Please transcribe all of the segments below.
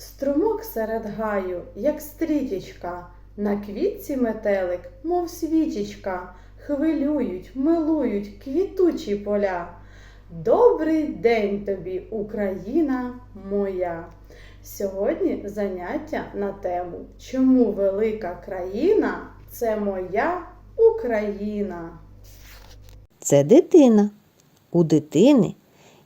Струмок серед гаю, як стрічечка, на квітці метелик, мов свічечка, хвилюють, милують квітучі поля. Добрий день тобі, Україна моя! Сьогодні заняття на тему Чому велика країна це моя Україна? Це дитина. У дитини,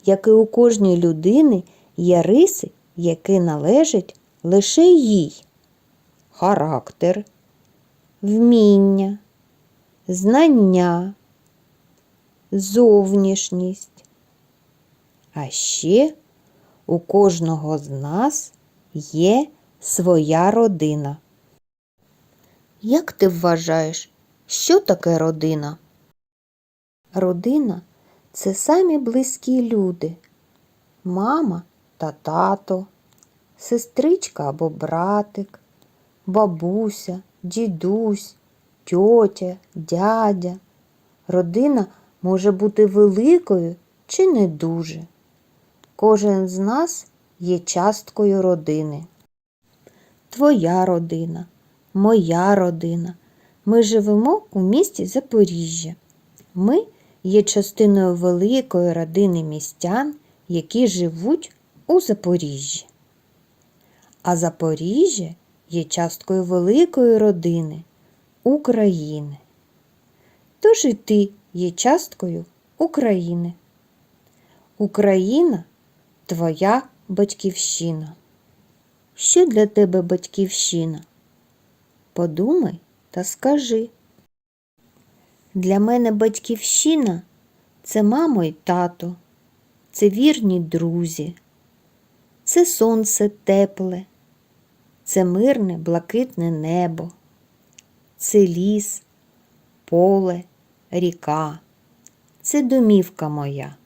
як і у кожній людини, є риси, які належать лише їй. Характер, вміння, знання, зовнішність. А ще у кожного з нас є своя родина. Як ти вважаєш, що таке родина? Родина це самі близькі люди. Мама та тато, сестричка або братик, бабуся, дідусь, тьотя, дядя. Родина може бути великою чи не дуже. Кожен з нас є часткою родини. Твоя родина, моя родина. Ми живемо у місті Запоріжжя. Ми є частиною великої родини містян, які живуть у Запоріжжі. А Запоріжжя є часткою великої родини України. Тож і ти є часткою України. Україна твоя батьківщина. Що для тебе батьківщина? Подумай та скажи. Для мене батьківщина це мамо й тато, це вірні друзі, це сонце тепле, це мирне блакитне небо, це ліс, поле, ріка, це домівка моя.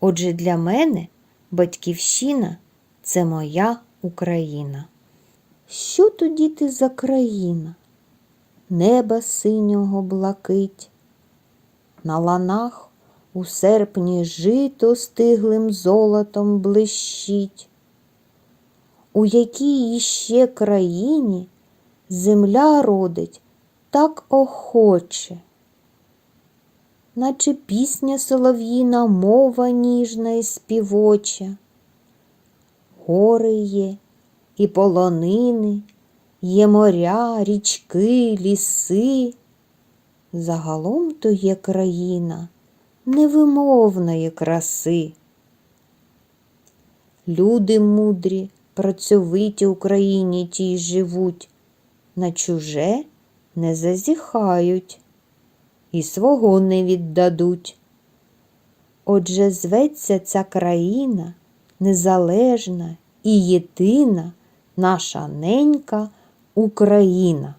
Отже, для мене батьківщина це моя Україна. Що тоді ти за країна? неба синього блакить. На ланах у серпні жито стиглим золотом блищить. У якій іще країні земля родить так охоче, наче пісня солов'їна мова ніжна і співоча. Гори є і полонини, Є моря, річки, ліси. Загалом то є країна невимовної краси. Люди мудрі, працьовиті в країні тій живуть, на чуже не зазіхають і свого не віддадуть. Отже, зветься ця країна незалежна і єдина наша ненька Україна.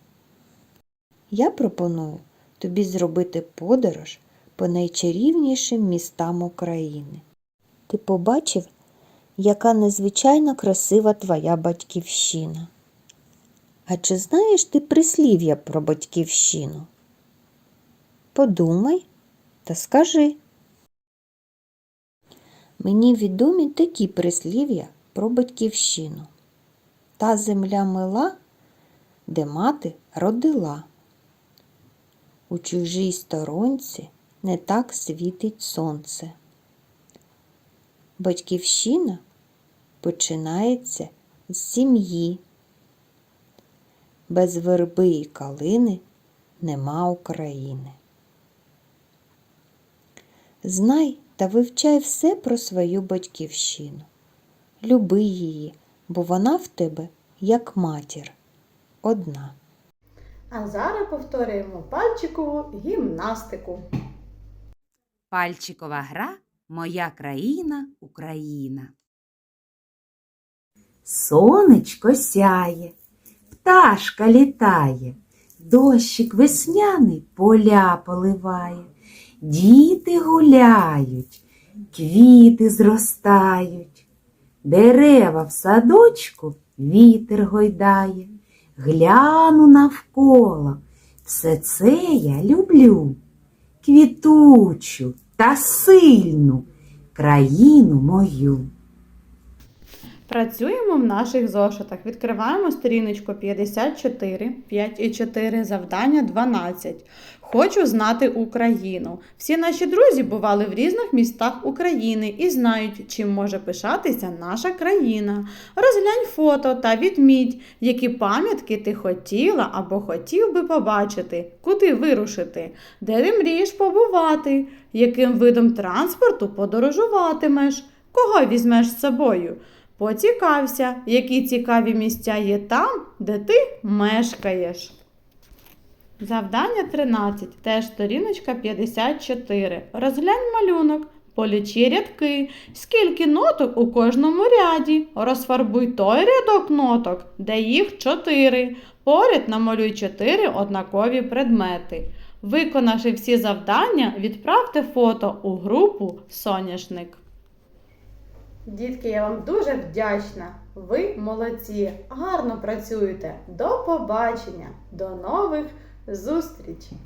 Я пропоную тобі зробити подорож по найчарівнішим містам України. Ти побачив, яка незвичайно красива твоя батьківщина. А чи знаєш ти прислів'я про батьківщину? Подумай та скажи. Мені відомі такі прислів'я про батьківщину. Та земля мила, де мати родила. У чужій сторонці не так світить сонце. Батьківщина починається з сім'ї. Без верби і калини нема України. Знай та вивчай все про свою батьківщину. Люби її, бо вона в тебе як матір одна. А зараз повторюємо пальчикову гімнастику. Пальчикова гра Моя країна Україна. Сонечко сяє, пташка літає, дощик весняний поля поливає, діти гуляють, квіти зростають, дерева в садочку вітер гойдає, гляну навколо, все це я люблю квітучу та сильну країну мою. Працюємо в наших зошитах. Відкриваємо сторіночку 54, 5 і 4, завдання 12. Хочу знати Україну. Всі наші друзі бували в різних містах України і знають, чим може пишатися наша країна. Розглянь фото та відміть, які пам'ятки ти хотіла або хотів би побачити, куди вирушити, де ти мрієш побувати, яким видом транспорту подорожуватимеш, кого візьмеш з собою. Поцікався, які цікаві місця є там, де ти мешкаєш. Завдання 13, теж сторіночка 54. Розглянь малюнок, полічи рядки, скільки ноток у кожному ряді. Розфарбуй той рядок ноток, де їх 4. Поряд намалюй 4 однакові предмети. Виконавши всі завдання, відправте фото у групу Соняшник. Дітки, я вам дуже вдячна. Ви молодці, гарно працюєте. До побачення, до нових зустрічей!